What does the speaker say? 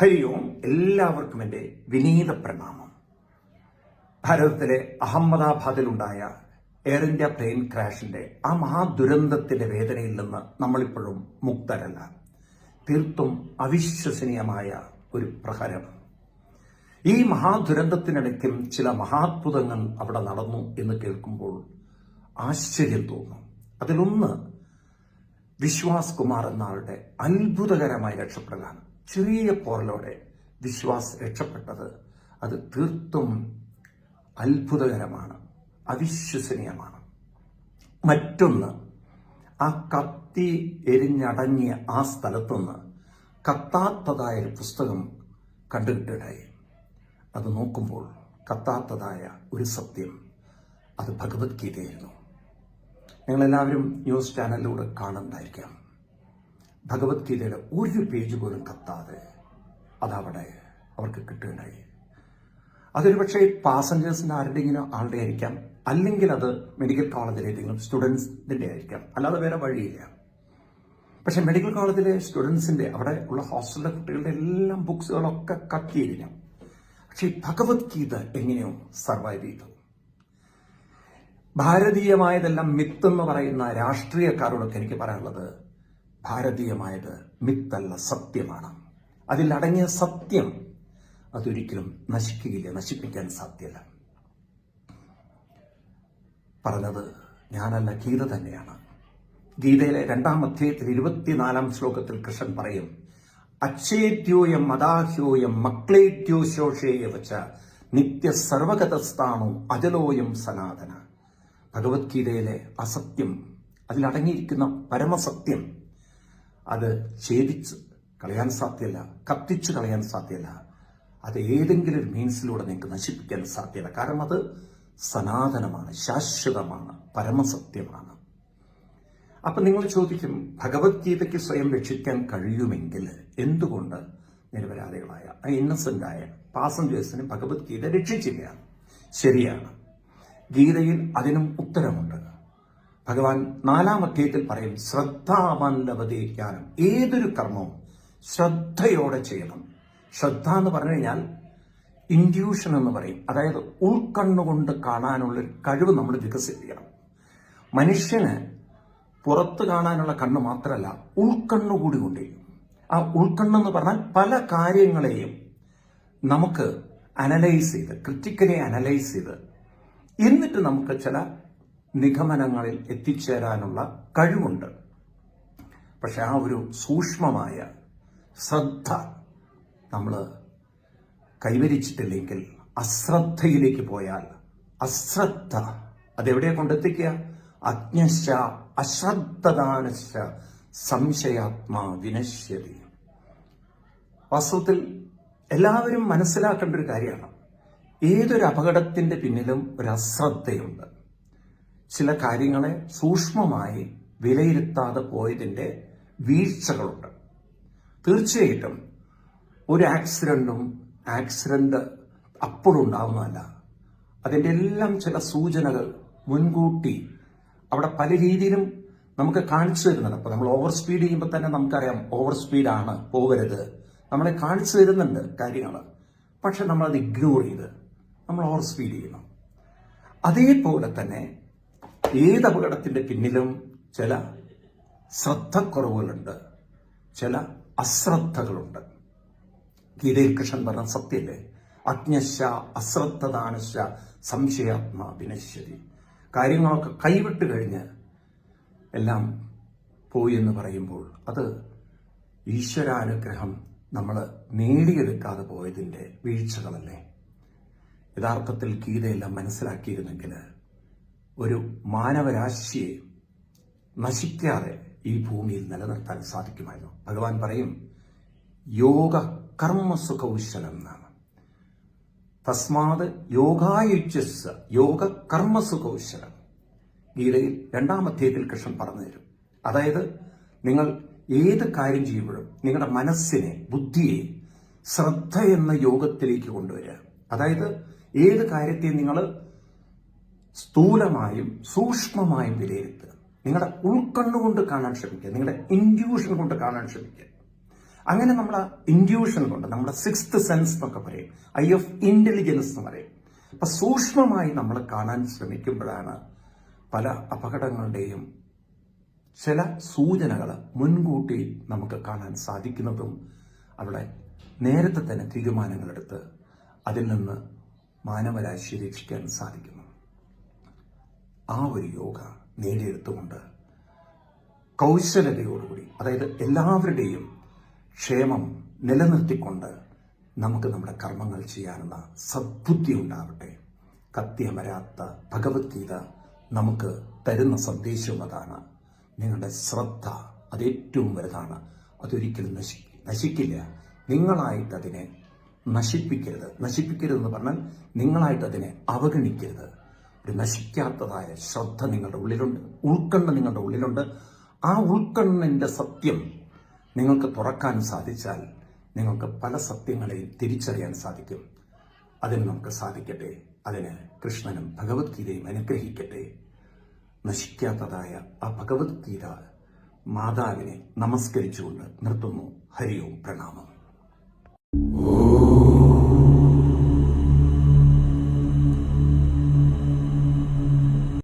ഹരി ഓം എല്ലാവർക്കും എന്റെ വിനീത പ്രണാമം. ഭാരതത്തിലെ അഹമ്മദാബാദിലുണ്ടായ എയർ ഇന്ത്യ പ്ലെയിൻ ക്രാഷിന്റെ ആ മഹാദുരന്തത്തിന്റെ വേദനയിൽ നിന്ന് നമ്മളിപ്പോഴും മുക്തരല്ല. തീർത്തും അവിശ്വസനീയമായ ഒരു പ്രഹരം. ഈ മഹാദുരന്തത്തിനിടയ്ക്കും ചില മഹാത്ഭുതങ്ങൾ അവിടെ നടന്നു എന്ന് കേൾക്കുമ്പോൾ ആശ്ചര്യം തോന്നും. അതിലൊന്ന് വിശ്വാസ് കുമാർ എന്ന ആളുടെ അത്ഭുതകരമായ രക്ഷപ്പെടലാണ് ചെറിയ പോറലോടെ വിശ്വാസ് രക്ഷപ്പെട്ടത് അത് തീർത്തും അത്ഭുതകരമാണ് അവിശ്വസനീയമാണ്. മറ്റൊന്ന് ആ കത്തി എരിഞ്ഞടങ്ങിയ ആ സ്ഥലത്തുനിന്ന് കത്താത്തതായ ഒരു പുസ്തകം കണ്ടുകിട്ടുകയായി അത് നോക്കുമ്പോൾ കത്താത്തതായ ഒരു സത്യം അത് ഭഗവത്ഗീതയായിരുന്നു. നിങ്ങളെല്ലാവരും ന്യൂസ് ചാനലിലൂടെ കാണുന്നുണ്ടായിരിക്കാം ഭഗവത്ഗീതയുടെ ഒരു പേജ് പോലും കത്താതെ അതവിടെ അവർക്ക് കിട്ടുകയുണ്ടായി. അതൊരു പക്ഷേ പാസഞ്ചേഴ്സിന്റെ ആരുടെയെങ്കിലും ആളുടെ ആയിരിക്കാം? അല്ലെങ്കിൽ അത് മെഡിക്കൽ കോളേജിലെ ഏതെങ്കിലും സ്റ്റുഡൻസിന്റെ ആയിരിക്കാം. അല്ലാതെ വേറെ വഴിയില്ല. പക്ഷേ മെഡിക്കൽ കോളേജിലെ സ്റ്റുഡൻസിന്റെ അവിടെ ഉള്ള ഹോസ്റ്റലിലെ കുട്ടികളുടെ എല്ലാം ബുക്സുകളൊക്കെ കത്തിയിരിക്കാം പക്ഷേ ഭഗവത്ഗീത എങ്ങനെയോ സർവൈവ് ചെയ്തു. ഭാരതീയമായതെല്ലാം മിത്തെന്ന് പറയുന്ന രാഷ്ട്രീയക്കാരോടൊക്കെ എനിക്ക് പറയാനുള്ളത് ഭാരതീയമായത് മിത്തല്ല സത്യമാണ്. അതിലടങ്ങിയ സത്യം അതൊരിക്കലും നശിക്കുകയില്ല നശിപ്പിക്കാൻ സാധ്യല്ല. പറഞ്ഞത് ഞാനല്ല ഗീത തന്നെയാണ്. ഗീതയിലെ രണ്ടാം അധ്യായത്തിൽ ഇരുപത്തിനാലാം ശ്ലോകത്തിൽ കൃഷ്ണൻ പറയും അച്ഛേദ്യോയം മദാഹ്യോയം മക്ലേദ്യോ ശോഷേയ വച്ച നിത്യ സർവഗതസ്ഥാണു അജലോയം സനാതന. ഭഗവത്ഗീതയിലെ അസത്യം അതിലടങ്ങിയിരിക്കുന്ന പരമസത്യം അത് ഛേദിച്ച് കളയാൻ സാധ്യല്ല കത്തിച്ചു കളയാൻ സാധ്യല്ല. അത് ഏതെങ്കിലും ഒരു മീൻസിലൂടെ നിങ്ങൾക്ക് നശിപ്പിക്കാൻ സാധ്യത കാരണം അത് സനാതനമാണ് ശാശ്വതമാണ് പരമസത്യമാണ്. അപ്പൊ നിങ്ങൾ ചോദിക്കും ഭഗവത്ഗീതയ്ക്ക് സ്വയം രക്ഷിക്കാൻ കഴിയുമെങ്കിൽ എന്തുകൊണ്ട് നിരപരാധികളായ ആയ പാസഞ്ചേഴ്സിന് ഭഗവത്ഗീത രക്ഷിച്ചില്ല? ശരിയാണ്. ഗീതയിൽ അതിനും ഉത്തരമുണ്ട്. ഭഗവാൻ നാലാം അധ്യായത്തിൽ പറയും ശ്രദ്ധാമല്ലവതീജ്ഞാനം ഏതൊരു കർമ്മവും ശ്രദ്ധയോടെ ചെയ്യണം. ശ്രദ്ധ എന്ന് പറഞ്ഞു കഴിഞ്ഞാൽ ഇൻഡ്യൂഷൻ എന്ന് പറയും. അതായത് ഉൾക്കണ്ണുകൊണ്ട് കാണാനുള്ള കഴിവ് നമ്മൾ വികസിപ്പിക്കണം. മനുഷ്യന് പുറത്ത് കാണാനുള്ള കണ്ണ് മാത്രമല്ല ഉൾക്കണ്ണു കൂടി കൊണ്ട് ആ ഉൾക്കണ്ണെന്ന് പറഞ്ഞാൽ പല കാര്യങ്ങളെയും നമുക്ക് അനലൈസ് ചെയ്ത് ക്രിറ്റിക്കലി അനലൈസ് ചെയ്ത് എന്നിട്ട് നമുക്ക് ചില നിഗമനങ്ങളിൽ എത്തിച്ചേരാനുള്ള കഴിവുണ്ട്. പക്ഷെ ആ ഒരു സൂക്ഷ്മമായ ശ്രദ്ധ നമ്മൾ കൈവരിച്ചിട്ടില്ലെങ്കിൽ അശ്രദ്ധയിലേക്ക് പോയാൽ അശ്രദ്ധ അതെവിടെ കൊണ്ടെത്തിക്കുക? അജ്ഞശ അശ്രദ്ധദാനശ സംശയാത്മാ വിനശ്യതി. വാസ്തവത്തിൽ എല്ലാവരും മനസ്സിലാക്കേണ്ട ഒരു കാര്യമാണ്. ഏതൊരു അപകടത്തിന്റെ പിന്നിലും ഒരു അശ്രദ്ധയുണ്ട്. ചില കാര്യങ്ങളെ സൂക്ഷ്മമായി വിലയിരുത്താതെ പോയതിന്റെ വീഴ്ചകളുണ്ട്. തീർച്ചയായിട്ടും ഒരു ആക്സിഡന്റും ആക്സിഡന്റ് അപ്പോഴുണ്ടാവുന്നതല്ല. അതിന്റെ എല്ലാം ചില സൂചനകൾ മുൻകൂട്ടി അവിടെ പല രീതിയിലും നമുക്ക് കാണിച്ചു തരുന്നുണ്ട്. അപ്പോൾ നമ്മൾ ഓവർ സ്പീഡ് ചെയ്യുമ്പോൾ തന്നെ നമുക്കറിയാം ഓവർ സ്പീഡാണ് പോകരുത്. നമ്മളെ കാണിച്ചു തരുന്നുണ്ട് കാര്യങ്ങൾ. പക്ഷെ നമ്മളത് ഇഗ്നോർ ചെയ്ത് നമ്മൾ ഓവർ സ്പീഡ് ചെയ്യണം. അതേപോലെ തന്നെ ഏത് അപകടത്തിന്റെ പിന്നിലും ചില ശ്രദ്ധക്കുറവുകളുണ്ട് ചില അശ്രദ്ധകളുണ്ട്. ഗീതയിൽ കൃഷ്ണൻ പറഞ്ഞ സത്യല്ലേ? അജ്ഞശ അശ്രദ്ധദാനശ സംശയാത്മാ വിനശ്യതി. കാര്യങ്ങളൊക്കെ കൈവിട്ട് കഴിഞ്ഞ് എല്ലാം പോയി എന്ന് പറയുമ്പോൾ അത് ഈശ്വരാനുഗ്രഹം നമ്മൾ നേടിയെടുക്കാതെ പോയതിന്റെ വീഴ്ചകളല്ലേ? യഥാർത്ഥത്തിൽ ഗീതയെല്ലാം മനസ്സിലാക്കിയിരുന്നെങ്കിൽ ഒരു മാനവരാശിയെ നശിക്കാതെ ഈ ഭൂമിയിൽ നിലനിർത്താൻ സാധിക്കുമായിരുന്നു. ഭഗവാൻ പറയും യോഗ കർമ്മസുഖൗശലം എന്നാണ്. തസ്മാത് യോഗായുജസ് യോഗ കർമ്മസുഖൗശലം. ഗീതയിൽ രണ്ടാം അധ്യായത്തിൽ കൃഷ്ണൻ പറഞ്ഞു തരും. അതായത് നിങ്ങൾ ഏത് കാര്യം ചെയ്യുമ്പോഴും നിങ്ങളുടെ മനസ്സിനെ ബുദ്ധിയെ ശ്രദ്ധ എന്ന യോഗത്തിലേക്ക് കൊണ്ടുവരിക. അതായത് ഏത് കാര്യത്തെയും നിങ്ങൾ സ്ഥൂലമായും സൂക്ഷ്മമായും വിലയിരുത്തുക. നിങ്ങളുടെ ഉൾക്കണ്ണുകൊണ്ട് കാണാൻ ശ്രമിക്കുക. നിങ്ങളുടെ ഇൻഡ്യൂഷൻ കൊണ്ട് കാണാൻ ശ്രമിക്കുക. അങ്ങനെ നമ്മുടെ ഇൻഡ്യൂഷൻ കൊണ്ട് നമ്മുടെ സിക്സ്ത് സെൻസ് എന്നൊക്കെ പറയും. ഐ ഓഫ് ഇന്റലിജൻസ് എന്ന് പറയും. അപ്പൊ സൂക്ഷ്മമായി നമ്മൾ കാണാൻ ശ്രമിക്കുമ്പോഴാണ് പല അപകടങ്ങളുടെയും ചില സൂചനകൾ മുൻകൂട്ടി നമുക്ക് കാണാൻ സാധിക്കുന്നതും അവിടെ നേരത്തെ തന്നെ തീരുമാനങ്ങളെടുത്ത് അതിൽ നിന്ന് മാനവരാശി രക്ഷിക്കാൻ സാധിക്കുന്നു. ആ ഒരു യോഗ നേടിയെടുത്തുകൊണ്ട് കൗശലതയോടുകൂടി അതായത് എല്ലാവരുടെയും ക്ഷേമം നിലനിർത്തിക്കൊണ്ട് നമുക്ക് നമ്മുടെ കർമ്മങ്ങൾ ചെയ്യാനുള്ള സദ്ബുദ്ധി ഉണ്ടാവട്ടെ. കത്തിയമരാത്ത ഭഗവത്ഗീത നമുക്ക് തരുന്ന സന്ദേശവും അതാണ് നിങ്ങളുടെ ശ്രദ്ധ അതേറ്റവും വലുതാണ്. അതൊരിക്കലും നശി നശിക്കില്ല. നിങ്ങളായിട്ട് അതിനെ നശിപ്പിക്കരുത്. നശിപ്പിക്കരുതെന്ന് പറഞ്ഞാൽ നിങ്ങളായിട്ട് അതിനെ അവഗണിക്കരുത്. ഒരു നശിക്കാത്തതായ ശ്രദ്ധ നിങ്ങളുടെ ഉള്ളിലുണ്ട് ഉൾക്കണ്ണ നിങ്ങളുടെ ഉള്ളിലുണ്ട്. ആ ഉൾക്കണ്ണിന്റെ സത്യം നിങ്ങൾക്ക് തുറക്കാൻ സാധിച്ചാൽ നിങ്ങൾക്ക് പല സത്യങ്ങളെയും തിരിച്ചറിയാൻ സാധിക്കും. അതിന് നമുക്ക് സാധിക്കട്ടെ. അതിന് കൃഷ്ണനും ഭഗവത്ഗീതയും അനുഗ്രഹിക്കട്ടെ. നശിക്കാത്തതായ ആ ഭഗവത്ഗീത മാതാവിനെ നമസ്കരിച്ചുകൊണ്ട് നിർത്തുന്നു. ഹരിയോ പ്രണാമം. ഓം